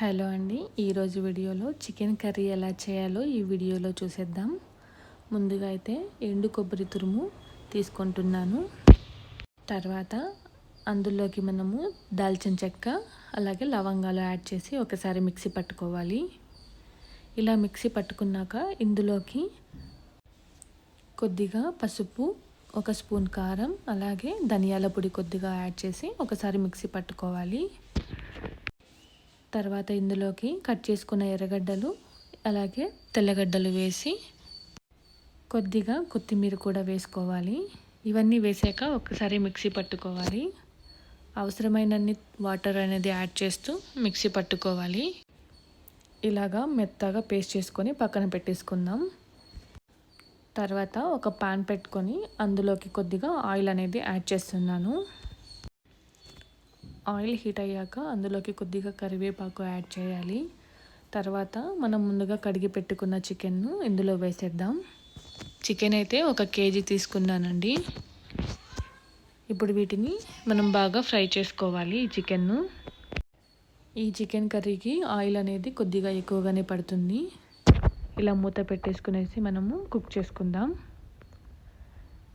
Hello అండి. ఈరోజు వీడియోలో చికెన్ కర్రీ ఎలా చేయాలో ఈ వీడియోలో చూసేద్దాం. ముందుగా అయితే ఎండు కొబ్బరి తురుము తీసుకుంటున్నాను. తర్వాత అందులోకి మనము దాల్చిన చెక్క అలాగే లవంగాలు యాడ్ చేసి ఒకసారి మిక్సీ పట్టుకోవాలి. ఇలా మిక్సీ పట్టుకున్నాక ఇందులోకి కొద్దిగా పసుపు ఒక స్పూన్ కారం అలాగే ధనియాల పొడి కొద్దిగా యాడ్ చేసి ఒకసారి మిక్సీ పట్టుకోవాలి. తర్వాత ఇందులోకి కట్ చేసుకున్న ఎర్రగడ్డలు అలాగే తెల్లగడ్డలు వేసి కొద్దిగా కొత్తిమీర కూడా వేసుకోవాలి. ఇవన్నీ వేసాక ఒకసారి మిక్సీ పట్టుకోవాలి. అవసరమైనన్ని వాటర్ అనేది యాడ్ చేస్తూ మిక్సీ పట్టుకోవాలి. ఇలాగా మెత్తగా పేస్ట్ చేసుకొని పక్కన పెట్టేసుకుందాం. తర్వాత ఒక పాన్ పెట్టుకొని అందులోకి కొద్దిగా ఆయిల్ అనేది యాడ్ చేస్తున్నాను. ఆయిల్ హీట్ అయ్యాక అందులోకి కొద్దిగా కరివేపాకు యాడ్ చేయాలి. తర్వాత మనం ముందుగా కడిగి పెట్టుకున్న చికెన్ను ఇందులో వేసేద్దాం. చికెన్ అయితే ఒక కేజీ తీసుకున్నానండి. ఇప్పుడు వీటిని మనం బాగా ఫ్రై చేసుకోవాలి ఈ చికెన్ను. ఈ చికెన్ కర్రీకి ఆయిల్ అనేది కొద్దిగా ఎక్కువగానే పడుతుంది. ఇలా మూత పెట్టేసుకునేసి మనము కుక్ చేసుకుందాం.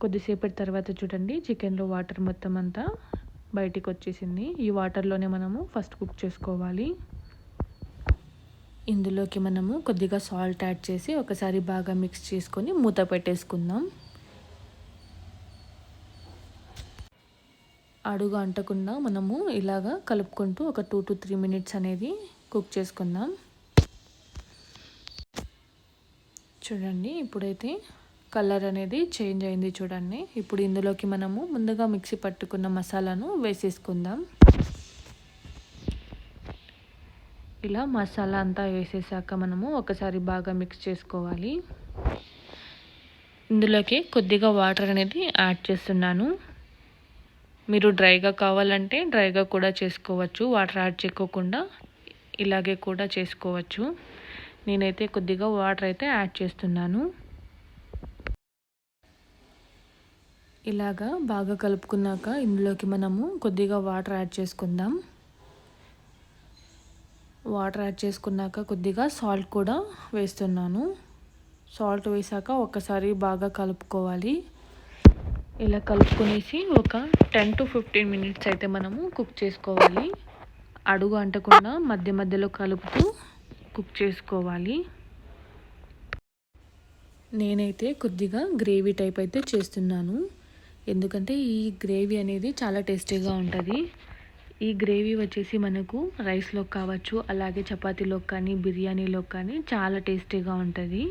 కొద్దిసేపటి తర్వాత చూడండి చికెన్లో వాటర్ మొత్తం అంతా బయటికి వచ్చేసింది ఈ వాటర్లోనే మనము ఫస్ట్ కుక్ చేసుకోవాలి. ఇందులోకి మనము కొద్దిగా సాల్ట్ యాడ్ చేసి ఒకసారి బాగా మిక్స్ చేసుకొని మూత పెట్టేసుకుందాం. అడుగు అంటకుండా మనము ఇలాగా కలుపుకుంటూ ఒక టూ టు త్రీ మినిట్స్ అనేది కుక్ చేసుకుందాం. చూడండి ఇప్పుడైతే కలర్ అనేది చేంజ్ అయింది చూడండి. ఇప్పుడు ఇందులోకి మనము ముందుగా మిక్సీ పట్టుకున్న మసాలాను వేసేసుకుందాం. ఇలా మసాలా అంతా వేసేసాక మనము ఒకసారి బాగా మిక్స్ చేసుకోవాలి. ఇందులోకి కొద్దిగా వాటర్ అనేది యాడ్ చేస్తున్నాను. మీరు డ్రైగా కావాలంటే డ్రైగా కూడా చేసుకోవచ్చు వాటర్ యాడ్ చేసుకోకుండా ఇలాగే కూడా చేసుకోవచ్చు. నేనైతే కొద్దిగా వాటర్ అయితే యాడ్ చేస్తున్నాను. ఇలాగా బాగా కలుపుకున్నాక ఇందులోకి మనము కొద్దిగా వాటర్ యాడ్ చేసుకుందాం. వాటర్ యాడ్ చేసుకున్నాక కొద్దిగా సాల్ట్ కూడా వేస్తున్నాను. సాల్ట్ వేసాక ఒకసారి బాగా కలుపుకోవాలి. ఇలా కలుపుకునేసి ఒక టెన్ టు ఫిఫ్టీన్ మినిట్స్ అయితే మనము కుక్ చేసుకోవాలి. అడుగు అంటకుండా మధ్య మధ్యలో కలుపుతూ కుక్ చేసుకోవాలి. నేనైతే కొద్దిగా గ్రేవీ టైప్ అయితే చేస్తున్నాను. ఎందుకంటే ఈ గ్రేవీ అనేది చాలా టేస్టీగా ఉంటుంది. ఈ గ్రేవీ వచ్చేసి మనకు రైస్లో కావచ్చు అలాగే చపాతీలో కానీ బిర్యానీలో కానీ చాలా టేస్టీగా ఉంటుంది.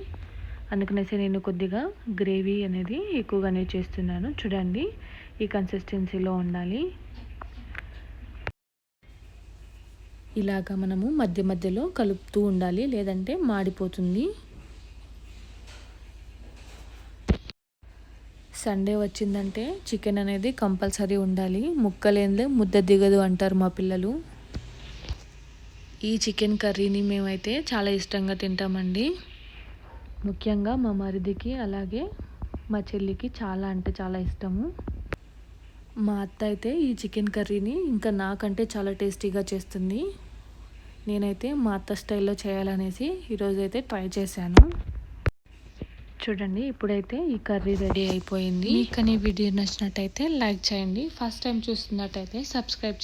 అందుకనేసి నేను కొద్దిగా గ్రేవీ అనేది ఎక్కువగానే చేస్తున్నాను. చూడండి ఈ కన్సిస్టెన్సీలో ఉండాలి. ఇలాగ మనము మధ్య మధ్యలో కలుపుతూ ఉండాలి లేదంటే మాడిపోతుంది. సండే వచ్చిందంటే చికెన్ అనేది కంపల్సరీ ఉండాలి. ముక్కలేందే ముద్ద దిగదు అంటారు మా పిల్లలు. ఈ చికెన్ కర్రీని మేమైతే చాలా ఇష్టంగా తింటామండి. ముఖ్యంగా మా మరిదికి అలాగే మా చెల్లికి చాలా అంటే చాలా ఇష్టము. మా అత్త అయితే ఈ చికెన్ కర్రీని ఇంకా నాకంటే చాలా టేస్టీగా చేస్తుంది. నేనైతే మా అత్త స్టైల్లో చేయాలనేసి ఈరోజైతే ట్రై చేశాను. చూడండి ఇప్పుడైతే ఈ కర్రీ రెడీ అయిపోయింది. కానీ వీడియో నచ్చినట్టయితే లైక్ చేయండి. ఫస్ట్ టైం చూస్తున్నట్టయితే సబ్స్క్రైబ్ చేయండి.